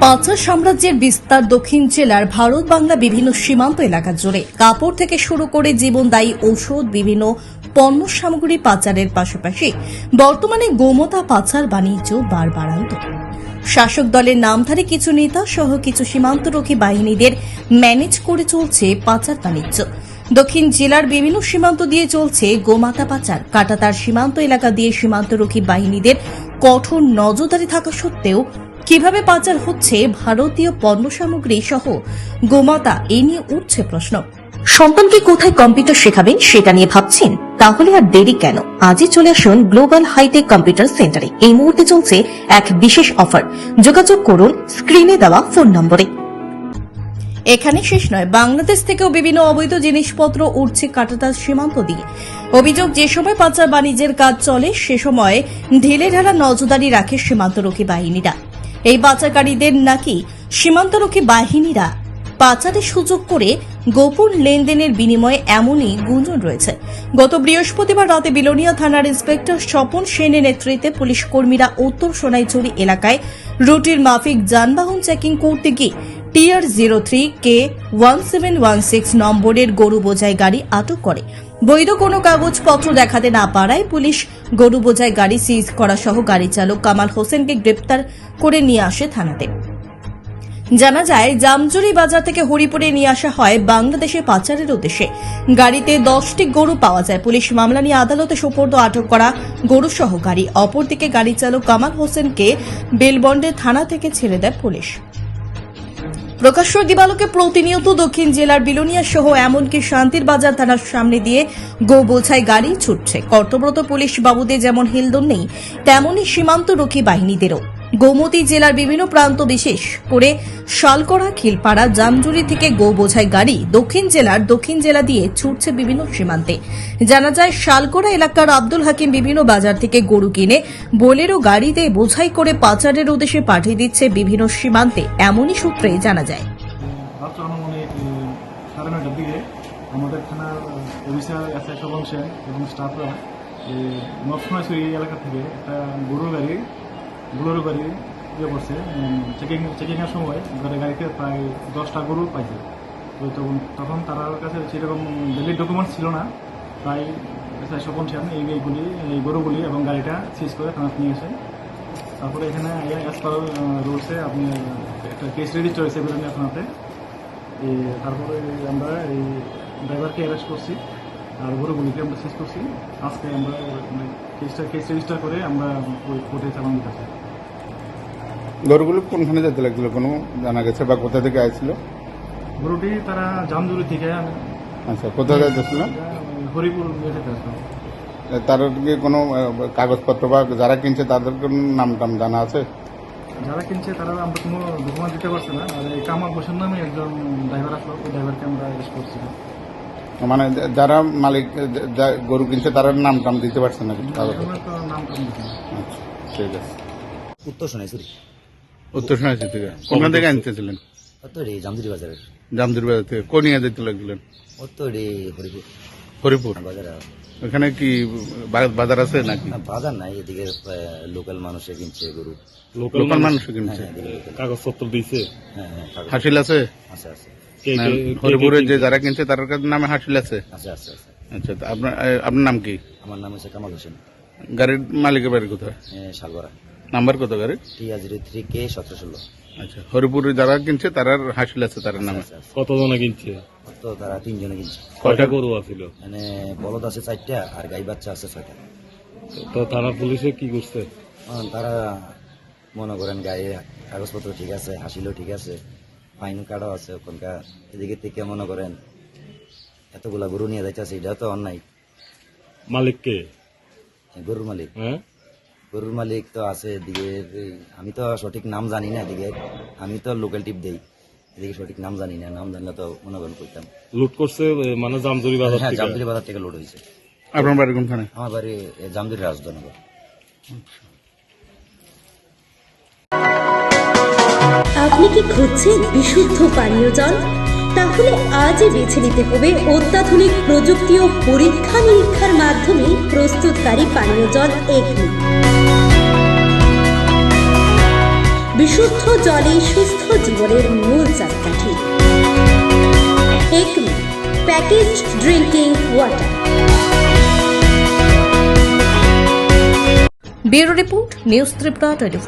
পাঁচা সাম্রাজ্যের বিস্তার দক্ষিণ জেলার ভারত বাংলা বিভিন্ন সীমান্ত এলাকা জুড়ে। কাপড় থেকে শুরু করে জীবনদায়ী ঔষধ, বিভিন্ন পণ্য সামগ্রী পাচারের পাশাপাশি বর্তমানে গোমতা পাচার বাণিজ্য বাড়বাড়ান্ত শাসক দলের নামধারী কিছু নেতা সহ কিছু সীমান্তরক্ষী বাহিনীদের ম্যানেজ করে চলছে পাচার বাণিজ্য। দক্ষিণ জেলার বিভিন্ন সীমান্ত দিয়ে চলছে গোমাতা পাচার। কাটাতার সীমান্ত এলাকা দিয়ে সীমান্তরক্ষী বাহিনীদের কঠোর নজরদারি থাকা সত্ত্বেও কীভাবে পাচার হচ্ছে ভারতীয় পণ্য সামগ্রী সহ গোমাতা, এ নিয়ে উঠছে প্রশ্ন। সন্তানকে কোথায় কম্পিউটার শেখাবেন সেটা নিয়ে ভাবছেন? তাহলে আর দেরি কেন? আজই চলে আসুন গ্লোবাল হাইটেক কম্পিউটার সেন্টারে। এই মুহূর্তে চলছে এক বিশেষ অফার। যোগাযোগ করুন, স্ক্রিনে দেওয়া ফোন নম্বরে। এখানে শেষ নয়। বাংলাদেশ থেকেও বিভিন্ন অবৈধ জিনিসপত্র উঠছে কাটাতার সীমান্ত দিয়ে। অভিযোগ, যে সময় পাচার বাণিজ্যের কাজ চলে, সে সময় ঢেলে ঢালা নজরদারি রাখে সীমান্তরক্ষী বাহিনীরা। এই পাচারকারীদের নাকি সীমান্তরক্ষী বাহিনীরা পাচারের সুযোগ করে গোপন লেনদেনের বিনিময়ে এমনই গুঞ্জন রয়েছে। গত বৃহস্পতিবার রাতে বিলোনিয়া থানার ইন্সপেক্টর স্বপন সেনের নেতৃত্বে পুলিশ কর্মীরা উত্তর সোনাইচুরি এলাকায় রুটির মাফিক যানবাহন চেকিং করতে গিয়ে TR zero three K one seven one six নম্বরের গরু বোঝাই গাড়ি আটক করে। বৈধ কোনো কাগজপত্র দেখাতে না পারায় পুলিশ গরু বোঝায় গাড়ি সিজ করা সহ গাড়ি চালক কামাল হোসেনকে গ্রেপ্তার করে নিয়ে আসে থানাতে। জানা যায়, জামজুরি বাজার থেকে হরিপুরে নিয়ে আসা হয় বাংলাদেশে পাচারের উদ্দেশ্যে। গাড়িতে দশটি গরু পাওয়া যায়। পুলিশ মামলা নিয়ে আদালতে সোপর্দ আটক করা গরু সহ গাড়ি। অপরদিকে গাড়ি চালক কামাল হোসেনকে বেলবন্ডে থানা থেকে ছেড়ে দেয় পুলিশ। প্রকাশ্য দিবালোকে প্রতিনিয়ত দক্ষিণ জেলার বিলোনিয়া সহ এমনকি শান্তির বাজার থানার সামনে দিয়ে গো বোঝাই গাড়ি ছুটছে। কর্তব্যরত পুলিশ বাবুদের যেমন হিলদন নেই, তেমনই সীমান্তরক্ষী বাহিনীদেরও। গোমতী জেলার বিভিন্ন প্রান্ত বিশেষ করে শালকড়া, খিলপাড়া, জামজুরি থেকে গো বোঝাই গাড়ি দক্ষিণ জেলার দক্ষিণ জেলা দিয়ে ছুটছে বিভিন্ন সীমান্তে। জানা যায়, শালকড়া এলাকার আব্দুল হাকিম বিভিন্ন বাজার থেকে গরু কিনে বোলেরো গাড়িতে বোঝাই করে পাচারের উদ্দেশ্যে পাঠিয়ে দিচ্ছে বিভিন্ন সীমান্তে, এমনই সূত্রে জানা যায়। আমাদের থানার অফিসার শোভন সেন এবং স্টাফরা নরসিংহাশুরি এলাকা থেকে একটা গরুর গাড়ি গরুর গাড়ি ইয়ে করছে চেকিং চেকিংয়ের সময় ঘরে গাড়িতে প্রায় দশটা গরু পাইছে। তো তখন তখন তার কাছে সেরকম ভ্যালিড ডকুমেন্টস ছিল না। এসআই শোভন সেন এই, এইগুলি, এই গরুগুলি এবং গাড়িটা সিজ করে থানাতে নিয়ে এসে, তারপরে এখানে অ্যাজ পার রুলসে আপনি একটা কেস রেজিস্টার হয়েছে বেরোনি এই তারপরে আমরা এই ড্রাইভারকে অ্যারেস্ট করছি, আর গরুগুলিকে আমরা সিজ করছি। আজকে আমরা কেসটা কেস রেজিস্টার করে আমরা ওই কোর্টে চালান দিতেছি গরুগুলো কোনখানে যেতে লাগছিল কোনো জানা গেছে বা কোথা থেকে আসছিল গরুটি তারা জামজুরি থেকে আচ্ছা কোথা থেকে যাচ্ছিল হরিপুর তার কি কোনো কাগজপত্র বা যারা কিনছে তাদের কোনো নাম টাম জানা আছে? যারা কিনছে তারা আমরা কোনো ডকুমেন্ট দিতে পারছে না। আর এই কামাল হোসেন নামে একজন ড্রাইভার আসলো ওই ড্রাইভারকে আমরা অ্যারেস্ট করছি। মানে যারা মালিক গরু কিনছে তারা নাম টাম দিতে পারছে না আমরা নাম টাম না। আচ্ছা ঠিক আছে। উত্তর সোনাইছড়ি উত্তর সোনাশি থেকে। কোনখান থেকে আনতেছিলেন? বাজারের। জামদুর বাজার থেকে। কোন নিয়ে যেতে এই হরিপুর। হরিপুর? বাজারে ওখানে কি বাজার আছে নাকি? বাজার নাই এদিকে লোকাল মানুষে কিনছে গরু। লোকাল মানুষ কিনছে? হ্যাঁ। কাগজপত্র দিছে হ্যাঁ হ্যাঁ হাসিল আছে? হরিপুরে যে যারা কিনছে তার কাছে নামে হাসিল আছে? আছে আছে আছে। আচ্ছা আপনার আপনার নাম কি? আমার নাম হচ্ছে কামাল হোসেন। গাড়ির মালিকের বাড়ি কোথায়? শালগড়া। নাম্বার কত গাড়ি টিয়া জিরো থ্রি কে সতেরো ষোলো। আচ্ছা হরিপুরে যারা কিনছে তার হাসিল আছে তার নামে আছে, আছে। কতজনে কিনছে? তো তারা তিনজনে কিনছে। কয়টা গরু আছিল? মানে বলদ আছে চারটা আর গাই বাচ্চা আছে ছয়টা। তো তারা পুলিশে কি করছে? তারা মনে করেন গায়ে কাগজপত্র ঠিক আছে হাসিলেও ঠিক আছে ফাইন কার্ডও আছে ওখানকার। এদিকে থেকে মনে করেন এতগুলা গরু নিয়ে যাইতেছে এটা তো অন্যায়। মালিককে? গরুর মালিক। হ্যাঁ? গরুর মালিক তো আছে এদিকে আমি তো সঠিক নাম জানি না এদিকে আমি তো লোকাল টিপ দেই এদিকে সঠিক নাম জানি না নাম জানলে তো মনে করেন করতাম। লুট করছে মানে জামজুরি বাজার হ্যাঁ থেকে। জামদুরি বাজার থেকে লোড হয়েছে। আপনার বাড়ি কোনখানে? আমার বাড়ি এ, জামদুরি রাজধানগর আপনি কি খুঁজছেন বিশুদ্ধ পানীয় জল? তাহলে আজই বেছে নিতে হবে অত্যাধুনিক প্রযুক্তি ও পরীক্ষা নিরীক্ষার মাধ্যমে প্রস্তুতকারী পানীয় জল এগনি। বিশুদ্ধ জলে সুস্থ জীবনের মূল চাকাঠি। Acme package drinking water bureau report, news Tripura twenty